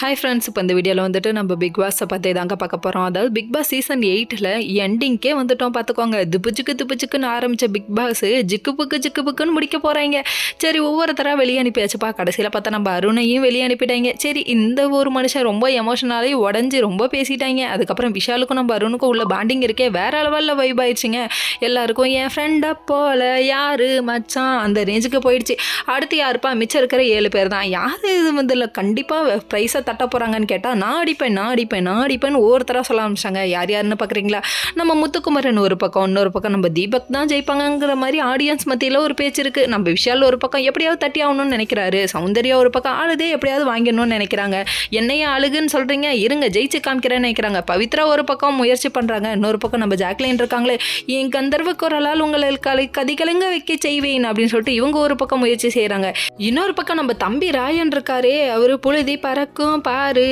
Hi friends இப்போ இந்த வீடியோவில் வந்துட்டு நம்ம பிக் பாஸை பற்றி தாங்க பார்க்க போகிறோம் அதாவது பிக் பாஸ் சீசன் எயிட்டில் எண்டிங்கே வந்துட்டோம் பார்த்துக்கோங்க. துப்புச்சுக்கு துப்புச்சுக்குன்னு ஆரம்பித்த பிக் பாஸ் ஜிக்கு புக்கு ஜிக்கு புக்குன்னு முடிக்க போகிறாங்க சரி ஒவ்வொருத்தராக வெளியே அனுப்பியாச்சுப்பா கடைசியில் பார்த்தா நம்ம அருணையும் வெளியே அனுப்பிட்டாங்க. சரி இந்த ஒரு மனுஷன் ரொம்ப எமோஷனாலே உடஞ்சி ரொம்ப பேசிட்டாங்க. அதுக்கப்புறம் விஷாலுக்கும் நம்ம அருணுக்கும் உள்ள பாண்டிங் இருக்கே. வேற லெவலில் வைப் ஆயிடுச்சுங்க. எல்லாருக்கும் என் ஃப்ரெண்டை போல யாரு மச்சான்? அந்த ரேஞ்சுக்கு போயிடுச்சு. அடுத்து யாருப்பா? மிச்சம் இருக்கிற ஏழு பேர் தான். யார் இது வந்து கண்டிப்பாக ப்ரைஸை தட்ட போகிறாங்கன்னு கேட்டால் நான் அடிப்பேன் நான் அடிப்பேன் நான் அடிப்பேன்னு ஒவ்வொருத்தராக சொல்ல ஆரம்பிச்சாங்க. யார் யாருன்னு பார்க்குறீங்களா நம்ம முத்துக்குமரன் ஒரு பக்கம் இன்னொரு பக்கம் நம்ம தீபக் தான் ஜெயிப்பாங்கங்கிற மாதிரி ஆடியன்ஸ் மத்தியில் ஒரு பேச்சு இருக்குது நம்ம விஷால் ஒரு பக்கம் எப்படியாவது தட்டி ஆகணும்னு நினைக்கிறாரு. சௌந்தர்யா ஒரு பக்கம் ஆளுதே எப்படியாவது வாங்கிடணும்னு நினைக்கிறாங்க. என்னையே அழுகுன்னு சொல்கிறீங்க இருங்க ஜெயிச்சு காமிக்கிறேன்னு நினைக்கிறாங்க. பவித்ரா ஒரு பக்கம் முயற்சி பண்ணுறாங்க இன்னொரு பக்கம் நம்ம ஜாக்லின் இருக்காங்களே என் கந்தர்வ குரலால் உங்களை கலை கதிகலங்க வைக்க செய்வேன் அப்படின்னு சொல்லிட்டு இவங்க ஒரு பக்கம் முயற்சி செய்கிறாங்க இன்னொரு பக்கம் நம்ம தம்பி ராயன் இருக்காரே அவர் புழுதி பறக்கும் பாரு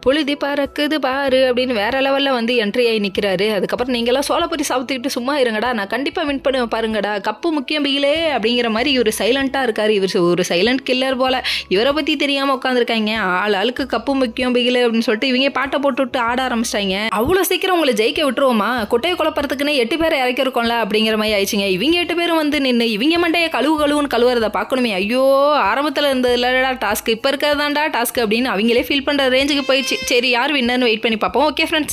புழுதி பறக்குது பாரு அப்படின்னு வேற லெவலில் வந்து என்ட்ரி ஆகி நிற்கிறாரு அதுக்கப்புறம் நீங்களாம் சோளப்பொரி சாப்பிட்டுக்கிட்டு சும்மா இருங்கடா நான் கண்டிப்பாக வின் பண்ணுவேன் பாருங்கடா கப்பு முக்கியம் பிகிலே அப்படிங்கிற மாதிரி இவர் சைலண்ட்டாக இருக்கார். இவர் ஒரு சைலண்ட் கில்லர் போல. இவரை பற்றி தெரியாமல் உட்காந்துருக்காங்க ஆள் ஆளுக்கு கப்பு முக்கியம் பிகிலே அப்படின்னு சொல்லிட்டு இவங்க பாட்டை போட்டு விட்டு ஆட ஆரம்பிச்சிட்டாங்க. அவ்வளோ சீக்கிரம் உங்களை ஜெயிக்க விட்டுருவோமா? கொட்டையை குழப்பறதுக்குன்னு எட்டு பேரை இறக்கிருக்கோம்ல அப்படிங்கிற மாதிரி ஆயிடுச்சுங்க. இவங்க எட்டு பேரும் வந்து நின்று இவங்க மண்டையை கழுவு கழுவுன்னு கழுவுறதை பார்க்கணுமே. ஐயோ ஆரம்பத்தில் இருந்ததுலடா டாஸ்க் இப்போ இருக்கிறதாண்டா டாஸ்க் அப்படின்னு அவங்களே ஃபீல் பண்ணுற ரேஞ்சுக்கு போயிடுச்சு. சரி யார் வின்னர்னு வெயிட் பண்ணி பார்ப்போம். Okay friends